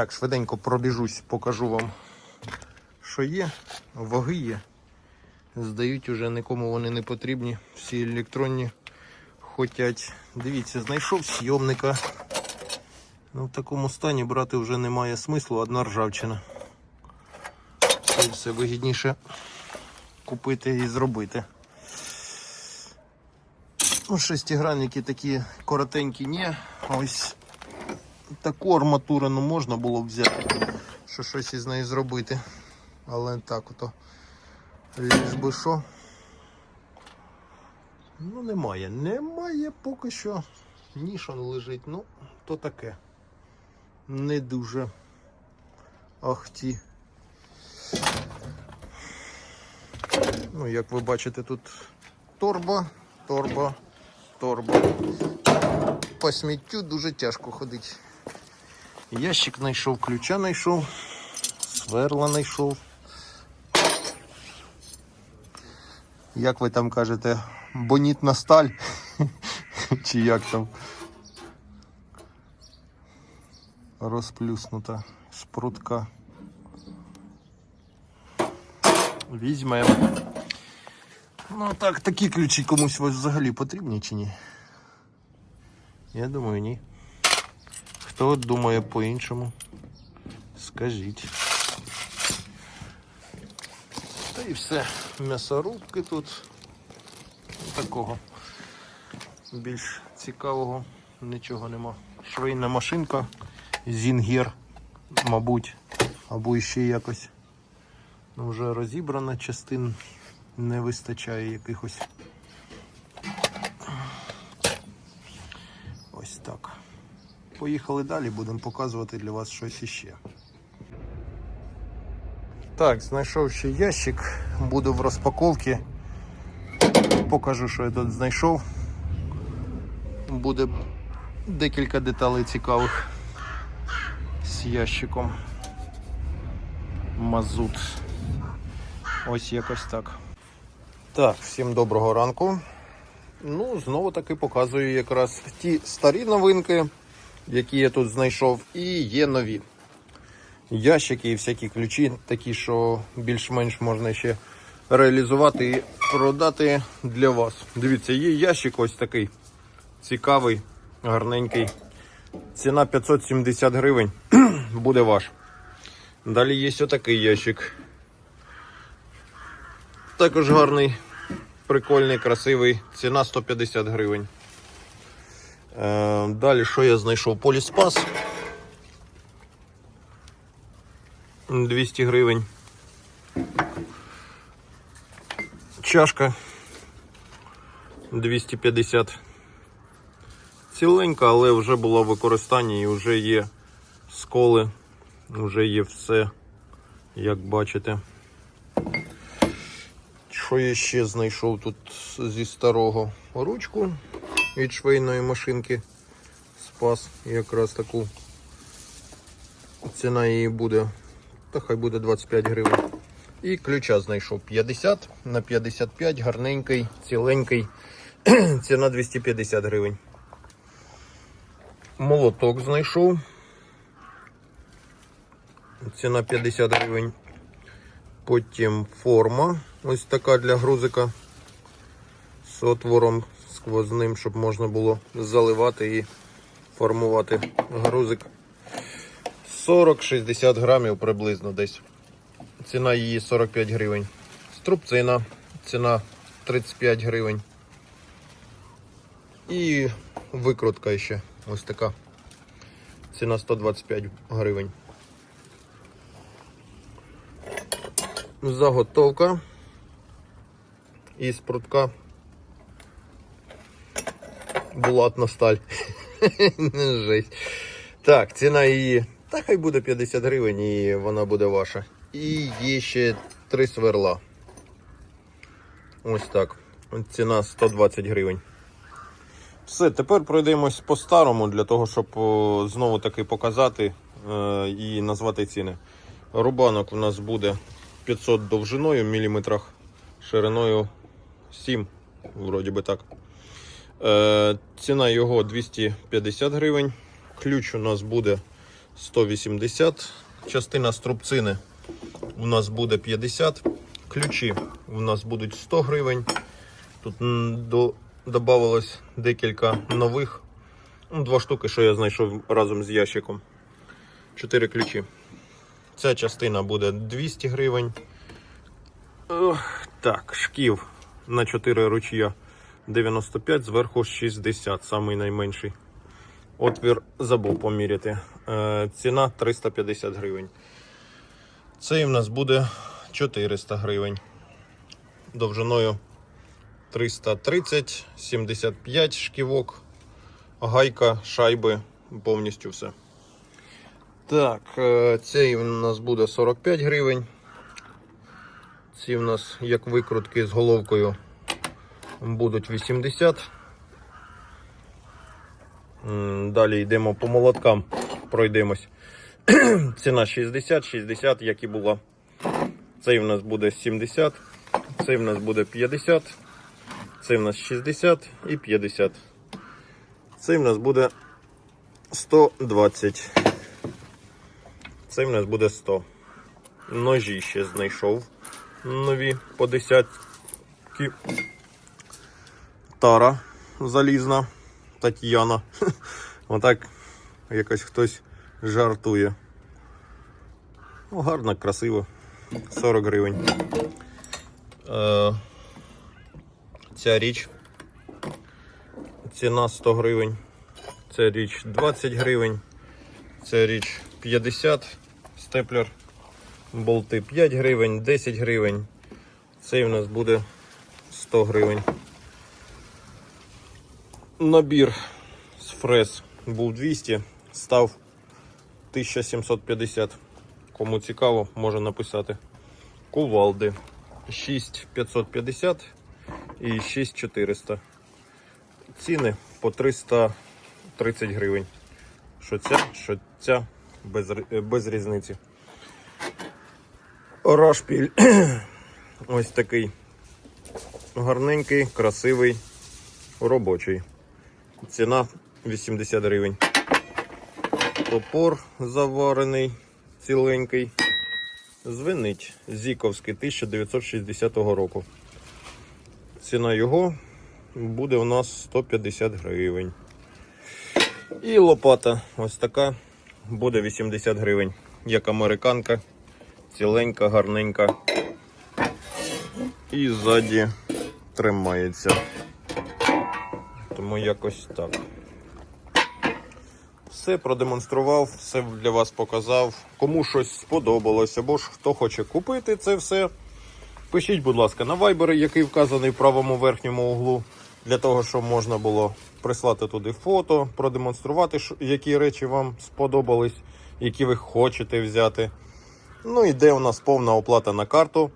Так, швиденько пробіжусь, покажу вам, що є. Ваги є. Здають уже нікому вони не потрібні. Всі електронні хотять. Дивіться, знайшов сйомника. Ну, в такому стані брати вже немає смислу, одна ржавчина. Це все вигідніше купити і зробити. Ну, шестигранники такі коротенькі, ні. Ось таку арматурину можна було б взяти, що щось із нею зробити. Але так ото. Ліж би що. Ну, немає. Немає поки що. Ніша лежить. Ну, то таке. Не дуже ахті. Ну, як ви бачите, тут торба, торба, торба. По сміттю дуже тяжко ходити. Ящик знайшов, ключа знайшов, сверла знайшов. Як ви там кажете, бонітна сталь? Чи як там? Розплюснута спрутка. Візьмемо. Ну так, такі ключі комусь взагалі потрібні чи ні? Я думаю, ні. Хто думає по-іншому? Скажіть. Та і все. М'ясорубки тут. Такого більш цікавого нічого нема. Швейна машинка, Зінгер, мабуть, або ще якось. Ну, вже розібрана, частин не вистачає якихось. Ось так. Поїхали далі, будемо показувати для вас щось іще. Так, знайшов ще ящик, буду в розпаковці. Покажу, що я тут знайшов. Буде декілька деталей цікавих з ящиком. Мазут. Ось якось так. Так, всім доброго ранку. Ну, знову таки показую якраз ті старі новинки, які я тут знайшов, і є нові. Ящики і всякі ключі, такі, що більш-менш можна ще реалізувати і продати для вас. Дивіться, є ящик ось такий цікавий, гарненький. Ціна 570 гривень. Буде ваш. Далі є отакий ящик. Також гарний, прикольний, красивий. Ціна 150 гривень. Е, далі що я знайшов? Поліспас. 200 гривень. Чашка 250. Ціленька, але вже була в використанні і вже є сколи, вже є все, як бачите. Що я ще знайшов тут зі старого ручку від швейної машинки. Спас якраз таку. Ціна її буде, та хай буде 25 гривень. І ключа знайшов 50 на 55, гарненький, ціленький. Ціна 250 гривень. Молоток знайшов. Ціна 50 гривень. Потім форма. Ось така для грузика з отвором сквозним, щоб можна було заливати і формувати грузик. 40-60 грамів приблизно десь. Ціна її 45 гривень. Струбцина, ціна 35 гривень. І викрутка ще ось така. Ціна 125 гривень. Заготовка із прутка. Булатна сталь. Жесть. Так, ціна її. Та хай буде 50 гривень і вона буде ваша. І є ще три сверла. Ось так. Ціна 120 гривень. Все, тепер пройдемось по старому для того, щоб знову таки показати е, і назвати ціни. Рубанок у нас буде 500 довжиною в міліметрах, шириною 7, вроді би так. Е, ціна його 250 гривень. Ключ у нас буде 180. Частина струбцини у нас буде 50. Ключі у нас будуть 100 гривень. Тут додавалось декілька нових. Ну, Два штуки, що я знайшов разом з ящиком. Чотири ключі. Ця частина буде 200 гривень. Ох, так, шків на 4 ручія 95, зверху 60, самий найменший. Отвір забув поміряти. Е, ціна 350 гривень. Цей в нас буде 400 гривень. Довжиною 330, 75 шківок, гайка, шайби, повністю все. Так, е, цей у нас буде 45 гривень. Ці в нас як викрутки з головкою будуть 80. Далі йдемо по молоткам, пройдемось. Ціна 60, 60, як і була. Цей в нас буде 70, цей в нас буде 50, цей в нас 60 і 50. Цей в нас буде 120. Цей в нас буде 100. Ножі ще знайшов нові по десятки. Тара залізна Тетяна. Отак якось хтось жартує. Ну, гарно, красиво. 40 гривень. Е, ця річ. Ціна 100 гривень. Ця річ 20 гривень. Ця річ 50 степлер. Болти 5 гривень, 10 гривень. Цей у нас буде 100 гривень. Набір з фрез був 200, став 1750. Кому цікаво, може написати. Кувалди 6550 і 6400. Ціни по 330 гривень. Що ця, що ця без, без різниці. Рашпіль. Ось такий гарненький, красивий, робочий. Ціна 80 гривень. Топор заварений, ціленький. Звенить Зіковський 1960 року. Ціна його буде у нас 150 гривень. І лопата ось така буде 80 гривень. Як американка, ціленька, гарненька. І ззаді тримається. Тому якось так. Все продемонстрував, все для вас показав. Кому щось сподобалось, або ж хто хоче купити це все. Пишіть, будь ласка, на Viber, який вказаний в правому верхньому углу, для того, щоб можна було прислати туди фото, продемонструвати, які речі вам сподобались, які ви хочете взяти. Ну і де у нас повна оплата на карту.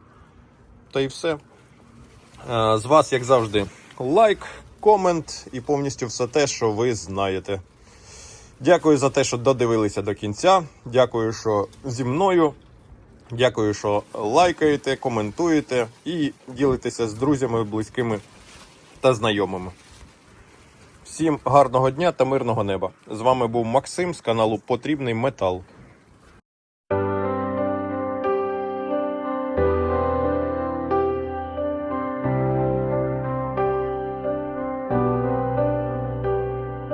Та і все. Е, З вас, як завжди, лайк, комент і повністю все те, що ви знаєте. Дякую за те, що додивилися до кінця. Дякую, що зі мною. Дякую, що лайкаєте, коментуєте і ділитеся з друзями, близькими та знайомими. Всім гарного дня та мирного неба. З вами був Максим з каналу Потрібний Метал.